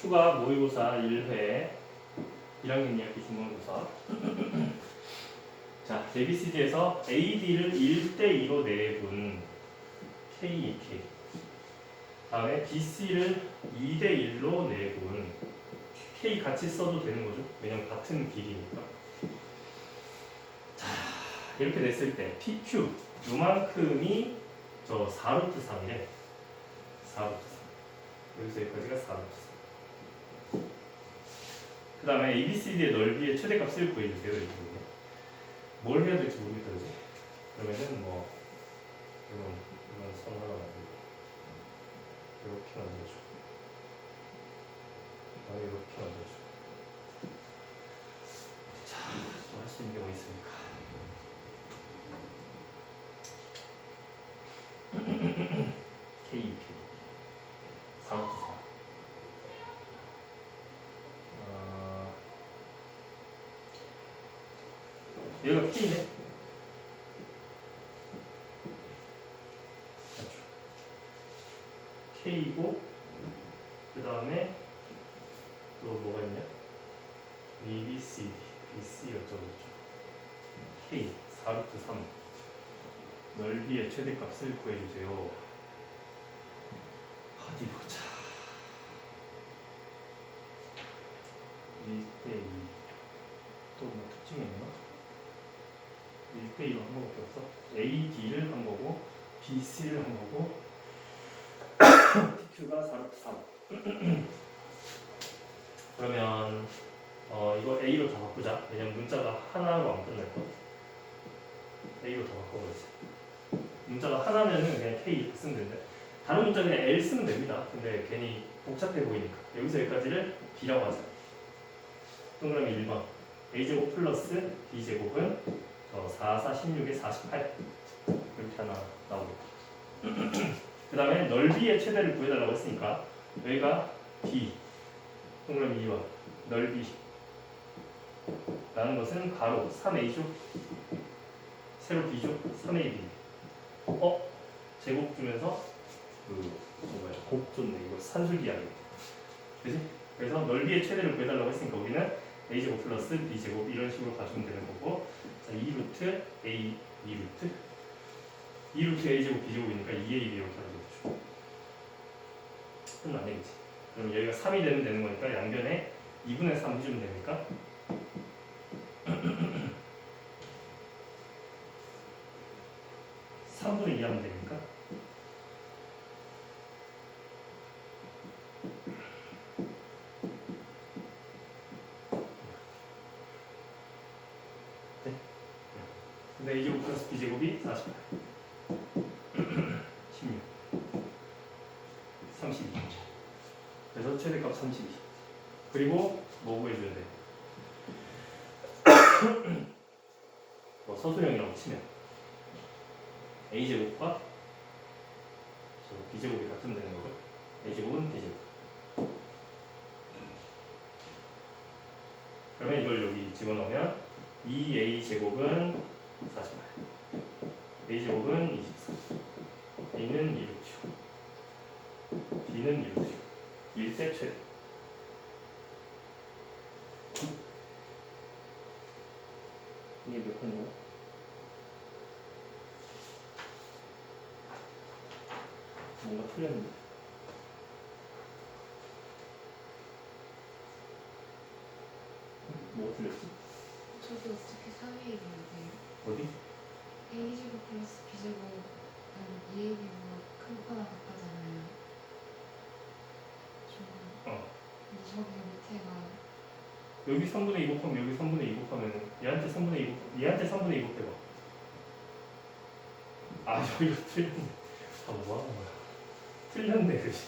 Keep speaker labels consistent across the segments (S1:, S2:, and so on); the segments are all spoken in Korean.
S1: 추가 모의고사 1회 1학년 2학기 중간고사. 자, ABCD에서 AD를 1대2로 내분 K, K. 다음에 BC를 2대1로 내분 K 같이 써도 되는 거죠? 왜냐면 같은 길이니까. 자, 이렇게 됐을 때 PQ 요만큼이 저 4루트 3이래 4루트 3 여기서 여기까지가 4루트 3 그 다음에 ABCD의 넓이의 최대값을 구해주세요 이렇게 뭘 해야 될지 그지? 그러면은 뭐 이런 이런 선 하나 만들고 이렇게 만들어줘 그다음에 이렇게 만들어줘 자또 할 수 있는 게 뭐 있습니까? K K 4부터 4 아, 여기가 K네. K고 그 다음에 또 뭐가 있냐? A, B, C, D, B, C 어쩌고 저쩌고 K 4루트 3 넓이의 최대값을 구해주세요. 어디 보자. 1대2 또뭐 특징이 있나? 1대2로 한 거밖에 없어. AD를 한 거고 BC를 한 거고 TQ가 4루트 3 그러면 어, 이거 A로 다 바꾸자. 왜냐면 문자가 하나로 안 끝날 거야 A로 다 바꿔버리자. 문자가 하나면은 그냥 K 이렇게 쓰면 되는데 다른 문자 그냥 L 쓰면 됩니다. 근데 괜히 복잡해 보이니까. 여기서 여기까지를 B라고 하자. 동그라미 1번. A제곱 플러스 B제곱은 어, 4, 4, 16에 48 이렇게 하나 나오겠다. 그 다음에 넓이의 최대를 구해달라고 했으니까 여기가 B 동그라미 2번 넓이 라는 것은 가로 3A죠 세로 B죠 3AB 어? 제곱 주면서 그 뭐야 곱 줬네. 이거 산술기 하기. 그지? 그래서 넓이의 최대를 구해달라고 했으니까 우리는 a제곱 플러스 b제곱 이런 식으로 가주면 되는 거고 자2 루트 a 2루트? 2루트 a제곱 b제곱이니까 2ab 이렇게 하는 거죠. 그럼 안 되겠지. 그럼 여기가 3이 되면 되는 거니까 양변에 2분의 3 해주면 되니까. 삼분의 2 하면 되니까 근데 a제곱 플러스 b제곱이 48 16 32 그래서 최대값 32 그리고 뭐 구해줘야 돼? 뭐 서술형이라고 치면 a제곱과 저 b제곱이 같으면 되는 거고 a제곱은 b제곱. 그러면 이걸 여기 집어넣으면 2a제곱은 48 a제곱은 24 a는 2루트 b는 2루트 1대 최대 이게 몇 번이야? 뭔가 틀렸는데 뭐 틀렸지?
S2: 저도 어떻게 3A가 돼요?
S1: 어디?
S2: A제곱 플러스 B제곱은 2A보다 크거나 같다잖아요. 저거
S1: 어.
S2: 근데 저기 밑에가
S1: 여기 3분의 2 곱하면 여기 3분의 2 곱하면 얘한테 3분의 2 곱, 얘한테 3분의 2 곱해봐. 아 여기가 틀렸네. 아 뭐하는 거야? 틀렸네 그지?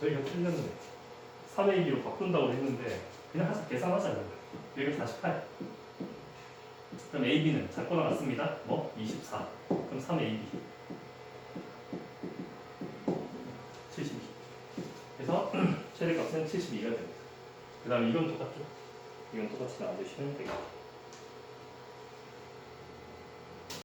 S1: 저희가 틀렸네. 3의 2로 바꾼다고 했는데 그냥 하자 계산하자 여기 48 그럼 AB는 작거나 같습니다. 뭐? 24 그럼 3의 AB 72 그래서 최대값은 72가 됩니다. 그 다음 이건 똑같죠? 이건 똑같이 놔두시면 되겠다